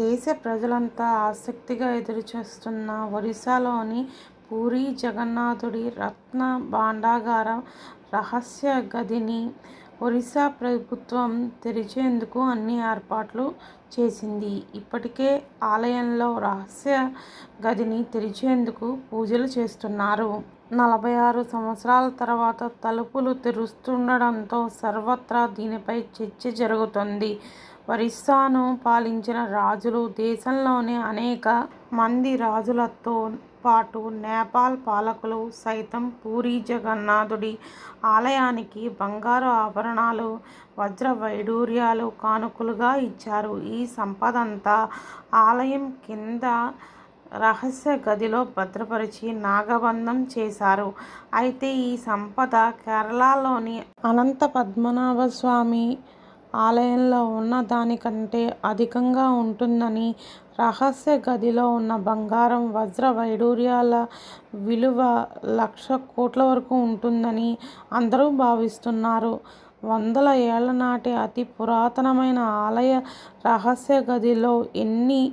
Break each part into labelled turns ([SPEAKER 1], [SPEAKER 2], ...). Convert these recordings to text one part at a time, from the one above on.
[SPEAKER 1] దేశ ప్రజలంతా ఆసక్తిగా ఎదురుచూస్తున్న ఒరిస్సాలోని పూరీ జగన్నాథుడి రత్న భాండాగార రహస్య గదిని ఒరిస్సా ప్రభుత్వం తెరిచేందుకు అన్ని ఏర్పాట్లు చేసింది. ఇప్పటికే ఆలయంలో రహస్య గదిని తెరిచేందుకు పూజలు చేస్తున్నారు. నలభై ఆరు సంవత్సరాల తర్వాత తలుపులు తెరుస్తుండడంతో సర్వత్రా దీనిపై చర్చ జరుగుతోంది. ఒరిస్సాను పాలించిన రాజులు, దేశంలోని అనేక మంది రాజులతో పాటు నేపాల్ పాలకులు సైతం పూరీ జగన్నాథుడి ఆలయానికి బంగారు ఆభరణాలు, వజ్ర వైడూర్యాలు కానుకలుగా ఇచ్చారు. ఈ సంపదంతా ఆలయం కింద రహస్య గదిలో భద్రపరిచి నాగబంధం చేశారు. అయితే ఈ సంపద కేరళలోని అనంత పద్మనాభ స్వామి ఆలయంలో ఉన్న దానికంటే అధికంగా ఉంటుందని, రహస్య గదిలో ఉన్న బంగారం, వజ్ర వైడూర్యాల విలువ లక్ష కోట్ల వరకు ఉంటుందని అందరూ భావిస్తున్నారు. వందల ఏళ్ళ నాటి అతి పురాతనమైన ఆలయ రహస్య గదిలో ఎన్ని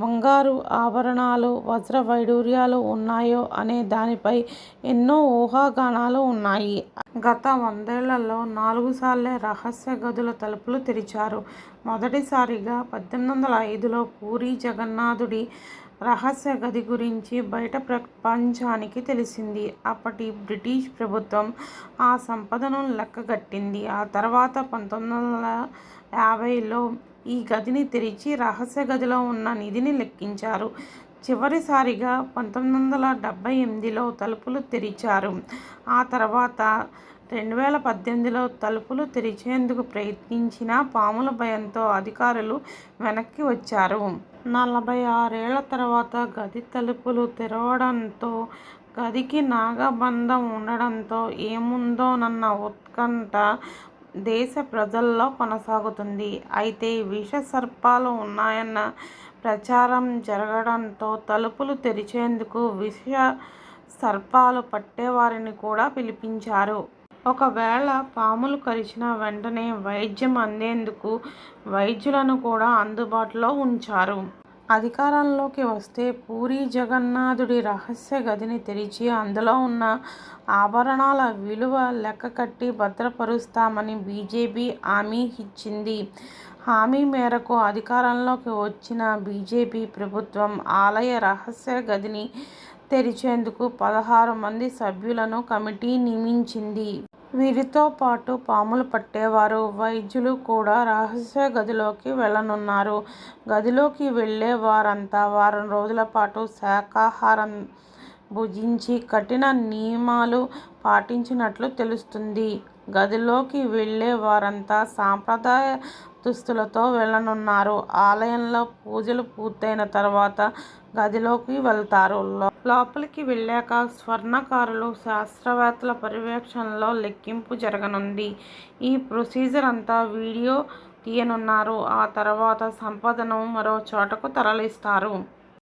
[SPEAKER 1] బంగారు ఆభరణాలు, వజ్ర వైడూర్యాలు ఉన్నాయో అనే దానిపై ఎన్నో ఊహాగానాలు ఉన్నాయి. గత వందేళ్ళలో నాలుగు సార్లే రహస్య గదుల తలుపులు తెరిచారు. మొదటిసారిగా పద్దెనిమిది వందల ఐదులో పూరి జగన్నాథుడి రహస్య గది గురించి బయట ప్రపంచానికి తెలిసింది. అప్పటి బ్రిటిష్ ప్రభుత్వం ఆ సంపదను లెక్కగట్టింది. ఆ తర్వాత పంతొమ్మిది వందల యాభైలో ఈ గదిని తెరిచి రహస్య గదిలో ఉన్న నిధిని లెక్కించారు. చివరిసారిగా పంతొమ్మిది వందల డెబ్బై ఎనిమిదిలో తలుపులు తెరిచారు. ఆ తర్వాత రెండు వేల పద్దెనిమిదిలో తలుపులు తెరిచేందుకు ప్రయత్నించిన పాముల భయంతో అధికారులు వెనక్కి వచ్చారు. నలభై ఆరేళ్ళ తర్వాత గది తలుపులు తెరవడంతో గదికి నాగబంధం ఉండడంతో ఏముందోనన్న ఉత్కంఠ దేశ ప్రజల్లో కొనసాగుతుంది అయితే విష సర్పాలు ఉన్నాయన్న ప్రచారం జరగడంతో తలుపులు తెరిచేందుకు విష సర్పాలు పట్టేవారిని కూడా పిలిపించారు. ఒకవేళ పాములు కరిచిన వెంటనే వైద్యం అందేందుకు వైద్యులను కూడా అందుబాటులో ఉంచారు. అధికారంలోకి వస్తే పూరీ జగన్నాథుడి రహస్య గదిని తెరిచి అందులో ఉన్న ఆభరణాల విలువ లెక్కకట్టి భద్రపరుస్తామని బీజేపీ హామీ ఇచ్చింది. హామీ మేరకు అధికారంలోకి వచ్చిన బీజేపీ ప్రభుత్వం ఆలయ రహస్య గదిని తెరిచేందుకు పదహారు మంది సభ్యులను కమిటీ నియమించింది. వీరితో పాటు పాములు పట్టేవారు, వైద్యులు కూడా రహస్య గదిలోకి వెళ్ళనున్నారు. గదిలోకి వెళ్ళే వారంతా వారం రోజుల పాటు శాకాహారం భుజించి కఠిన నియమాలు పాటించినట్లు తెలుస్తుంది. గదిలోకి వెళ్ళే వారంతా సాంప్రదాయ దుస్తులతో వెళ్ళనున్నారు. ఆలయంలో పూజలు పూర్తయిన తర్వాత గదిలోకి వెళ్తారు. లోపలికి వెళ్ళాక స్వర్ణకారులు, శాస్త్రవేత్తల పర్యవేక్షణలో లెక్కింపు జరగనుంది. ఈ ప్రొసీజర్ అంతా వీడియో తీయనున్నారు. ఆ తర్వాత సంపదను మరో చోటకు తరలిస్తారు.